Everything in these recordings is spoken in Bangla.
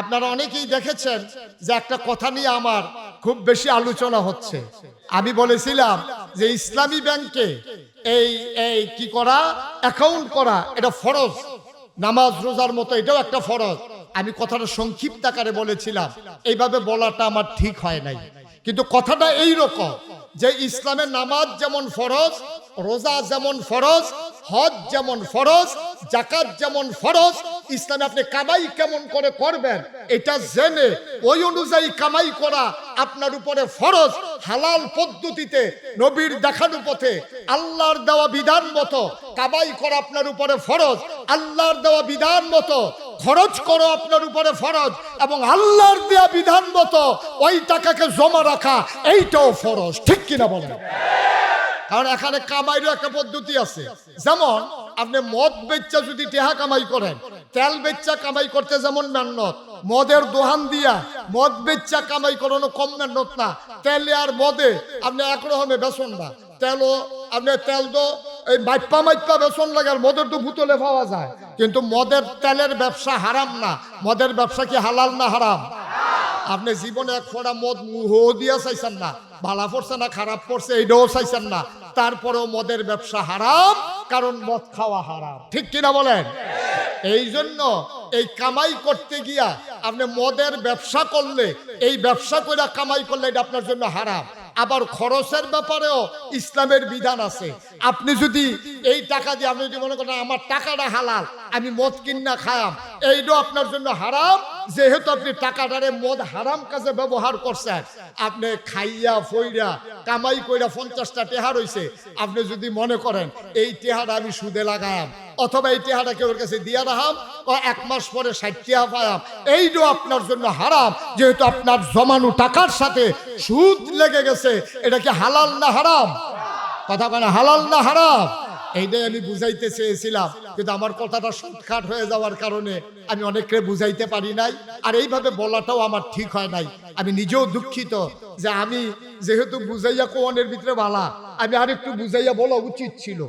আপনারা অনেকেই দেখেছেন যে একটা কথা নিয়ে আমার খুব বেশি আলোচনা হচ্ছে। আমি বলেছিলাম যে ইসলামী ব্যাংকে এই এই কি করা? অ্যাকাউন্ট করা, এটা ফরজ। নামাজ, রোজার মতো এটাও একটা ফরজ। আমি কথাটা সংক্ষিপ্ত আকারে বলেছিলাম। এইভাবে বলাটা আমার ঠিক হয় নাই। কিন্তু কথাটা এই রকম যে ইসলামের নামাজ যেমন ফরজ, রোজা যেমন ফরজ, হজ যেমন ফরজ জাকাত যেমন ফরজ ইসলামে আপনি কামাই কেমন করে করবেন, এটা জেনে ওই অনুযায়ী কামাই করা আপনার উপরে ফরজ, হালাল পদ্ধতিতে নবীর দেখানো পথে। আল্লাহর দেওয়া বিধান মতো কামাই করা আপনার উপরে ফরজ, আল্লাহর দেওয়া বিধান মতো খরচ করো আপনার উপরে ফরজ, এবং আল্লাহর দেওয়া বিধান মতো ওই টাকাকে জমা রাখা, এইটাও ফরজ। ঠিক কিনা বলেন? কারণ এখানে কামাইরও একটা পদ্ধতি আছে। যেমন, আপনি মদ বেচ্চা যদি টেহা কামাই করেন তেল বেচ্চা কামাই করতে যেমন মেহনত, মদের দোহান দিয়া মদ বেচ্চা কামাই করানো কম মেহনত না। তেলে আর মদে আপনি একরকমে বেসন না। তেলও আপনি তেল তো এই মাইপা মাইপা বেসন লাগে আর মদের তো ভুতলে পাওয়া যায়। কিন্তু মদের তেলের ব্যবসা হারাম না। মদের ব্যবসা কি হালাল না হারাম? আপনি জীবনে এক ফোড়া মদ মুহ দিয়া চাইছেন না। ভালা পড়ছে না, খারাপ পড়ছে এইটাও চাইছেন না। তারপরেও মদের ব্যবসা হারাম, কারণ মদ খাওয়া হারাম। ঠিক কিনা বলেন? এই জন্য এই কামাই করতে গিয়া আপনি মদের ব্যবসা করলে, এই ব্যবসা করে কামাই করলে এটা আপনার জন্য হারাম। আবার খরচের ব্যাপারেও ইসলামের বিধান আছে। আপনি যদি এই টাকা দিয়ে, আপনি যদি মনে করেন আমার টাকাটা হালাল, আমি মদ কিনা খায়াম এইটাও আপনার জন্য হারাম। যেহেতু আপনি টাকাটারে মদ হারাম কাজে ব্যবহার করছেন, আপনি খাইয়া, ফইরা, কামাই কইরা পঞ্চাশটা টেহা রইছে। আপনি যদি মনে করেন, এই টেহাটা আমি সুদে লাগায়াম অথবা এই টেহাটা ওর কাছে দিয়ে রাহাম এক মাস পরে ষাট টিহা পায়াম এইটাও আপনার জন্য হারাম, যেহেতু আপনার জমানো টাকার সাথে সুদ লেগে গেছে। এটা কি হালাল না হারাম? কথা মানে হালাল না হারাম? এইটাই আমি বুঝাইতে চেয়েছিলাম, কিন্তু আমার কথাটা শর্টকাট হয়ে যাওয়ার কারণে আমি অনেককে বুঝাইতে পারি নাই, আর এইভাবে বলাটাও আমার ঠিক হয় নাই। আমি নিজেও দুঃখিত যে আমি যেহেতু বুঝাইয়া কোয়ানের ভিতরে বালা, আমি আরেকটু বুঝাইয়া বলা উচিত ছিল।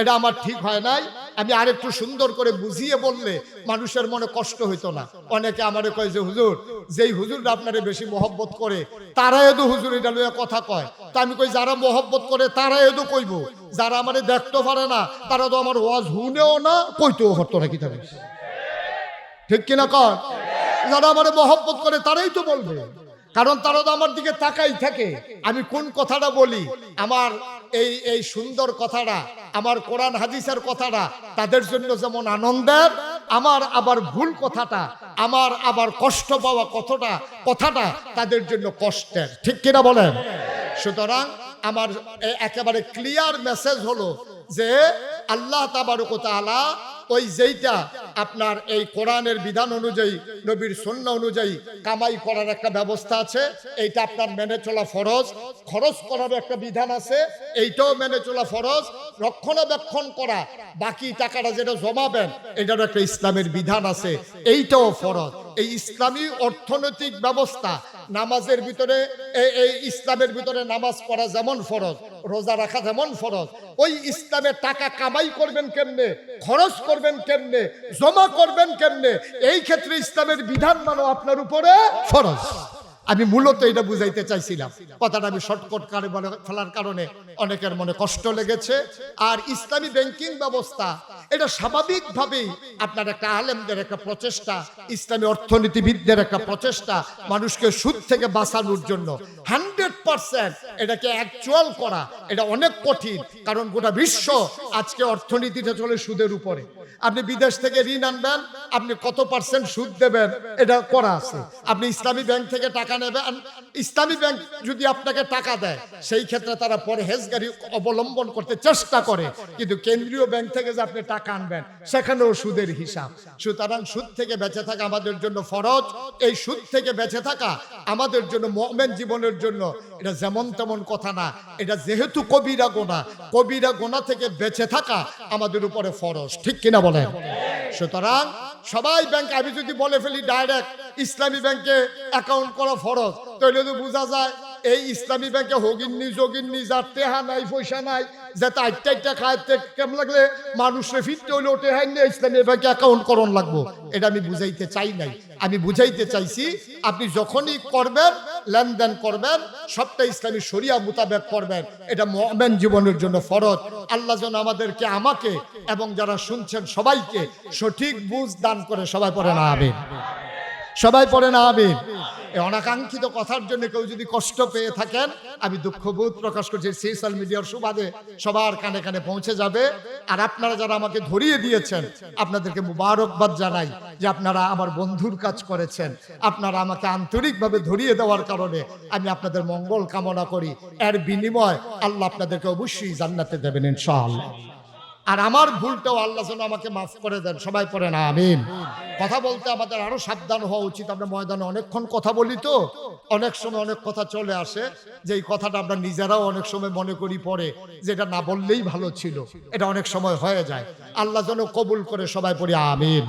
এটা আমার ঠিক হয় নাই, আমি আরেকটু সুন্দর করে বুঝিয়ে বললে মানুষের মনে কষ্ট হইতো না। অনেকে আমারে কয় যে, হুজুর, যেই হুজুরটা আপনারে বেশি মহব্বত করে তারা এদো হুজুর এটা লইয়া কথা কয়। তা আমি কই, যারা মহব্বত করে তারা এদো কইব? যারা আমারে দেখতে পারে না, তারা তো আমার ওয়াজ হুনেও না, কইতেও হতো না তবে ঠিক কিনা কর যারা আমারে মহব্বত করে, তারাই তো বলবে। কারণ তারা তো আমার দিকে তাকাই থাকে। আমি কোন কথাটা বলি? আমার এই এই সুন্দর কথাটা, আমার কোরআন হাদিসের কথাটা, তাদের জন্য যেমন আনন্দের, আমার আবার ভুল কথাটা, আমার আবার কষ্ট পাওয়া কথাটা কথাটা তাদের জন্য কষ্টের। ঠিক কিনা বলেন? সুতরাং আমার একেবারে ক্লিয়ার মেসেজ হলো যে আল্লাহ তাবারক তাআলা ওই যেইটা আপনার এই কোরআনের বিধান অনুযায়ী, নবীর সন্না অনুযায়ী কামাই করার একটা ব্যবস্থা আছে, এইটা আপনার মেনে চলা ফরজ। খরচ করার একটা বিধান আছে, এইটাও মেনে চলা ফরজ। রক্ষণাবেক্ষণ করা, বাকি টাকাটা যেটা জমাবেন, এটারও একটা ইসলামের বিধান আছে, এইটাও ফরজ। এই ইসলামী অর্থনৈতিক ব্যবস্থা নামাজের ভিতরে, এই- ইসলামের ভিতরে নামাজ পড়া যেমন ফরজ, রোজা রাখা যেমন ফরজ। ওই ইসলামের টাকা কামাই করবেন কেমনে, খরচ করবেন কেমনে, জমা করবেন কেমনে, এই ক্ষেত্রে ইসলামের বিধান মানো আপনার উপরে ফরজ। আমি মূলত এটা বুঝাইতে চাইছিলাম। কথাটা আমি শর্টকট কারে ফেলার কারণে অনেকের মনে কষ্ট লেগেছে। আর ইসলামী ব্যাংকিং ব্যবস্থা এটা স্বাভাবিকভাবেই আপনার একটা আলেমদের একটা প্রচেষ্টা, ইসলামী অর্থনীতিবিদদের একটা প্রচেষ্টা, মানুষকে সুদ থেকে বাঁচানোর জন্য। হান্ড্রেড পার্সেন্ট এটাকে অ্যাকচুয়াল করা, এটা অনেক কঠিন, কারণ গোটা বিশ্ব আজকে অর্থনীতিটা চলে সুদের উপরে। আপনি বিদেশ থেকে ঋণ আনবেন, আপনি কত পার্সেন্ট সুদ দেবেন, এটা করা আছে। আপনি ইসলামী ব্যাংক থেকে টাকা নেবেন, ইসলামী ব্যাংক যদি আপনাকে টাকা দেয়, সেই ক্ষেত্রে তারা পরহেজগারি অবলম্বন করতে চেষ্টা করে, কিন্তু কেন্দ্রীয় ব্যাংক থেকে যে আপনি টাকা আনবেন, সেখানেও সুদের হিসাব। সুতরাং সুদ থেকে বেঁচে থাকা আমাদের জন্য ফরজ, এই সুদ থেকে বেঁচে থাকা আমাদের জন্য মোমেন জীবনের জন্য এটা যেমন তেমন কথা না, এটা যেহেতু কবিরা গোনা কবিরা গোনা থেকে বেঁচে থাকা আমাদের উপরে ফরজ, ঠিক কিনা বলেন। সুতরাং সবাই ব্যাংক আমি যদি বলে ফেলি ডাইরেক্ট ইসলামী ব্যাংকে অ্যাকাউন্ট করা ফরজ তাহলে তো বোঝা যায় এই ইসলামী ব্যাংকে হগিননি যোগিননি যার টেহা নাই, পয়সা নাই যাতে আটটা আটটা খায় কেমন লাগলে মানুষের ফিরতে হইলে ওটে হয় ইসলামী ব্যাংকে অ্যাকাউন্ট করণ লাগবো। এটা আমি বুঝাইতে চাই নাই। আমি বুঝাইতে চাইছি, আপনি যখনই করবেন, লেনদেন করবেন, সবটা ইসলামী শরিয়া মোতাবেক করবেন। এটা মোমেন জীবনের জন্য ফরজ। আল্লাহ যেন আমাদেরকে, আমাকে এবং যারা শুনছেন সবাইকে সঠিক বুঝ দান করে সবাই পরে না আবেন সবাই পড়ে না এই অনাকাঙ্ক্ষিত কথার জন্য কেউ যদি কষ্ট পেয়ে থাকেন, আমি দুঃখবোধ প্রকাশ করছি। সোশ্যাল মিডিয়ার সুবাদে সবার কানে কানে পৌঁছে যাবে। আর আপনারা যারা আমাকে ধরিয়ে দিয়েছেন, আপনাদেরকে মুবারকবাদ জানাই যে আপনারা আমার বন্ধুর কাজ করেছেন। আপনারা আমাকে আন্তরিকভাবে ধরিয়ে দেওয়ার কারণে আমি আপনাদের মঙ্গল কামনা করি। এর বিনিময় আল্লাহ আপনাদেরকে অবশ্যই জান্নাতে দেবেন ইনশাআল্লাহ। আর আমার ভুলটাও আল্লাহ যেন আমাকে মাফ করে দেন। সবাই পড়ে না আমিন। কথা বলতে আমাদের আরও সাবধান হওয়া উচিত। আমরা ময়দানে অনেকক্ষণ কথা বলি তো, অনেক সময় অনেক কথা চলে আসে, যে এই কথাটা আমরা নিজেরাও অনেক সময় মনে করি পরে, যেটা না বললেই ভালো ছিল। এটা অনেক সময় হয়ে যায়। আল্লাহ যেন কবুল করে সবাই পড়ি, আমিন।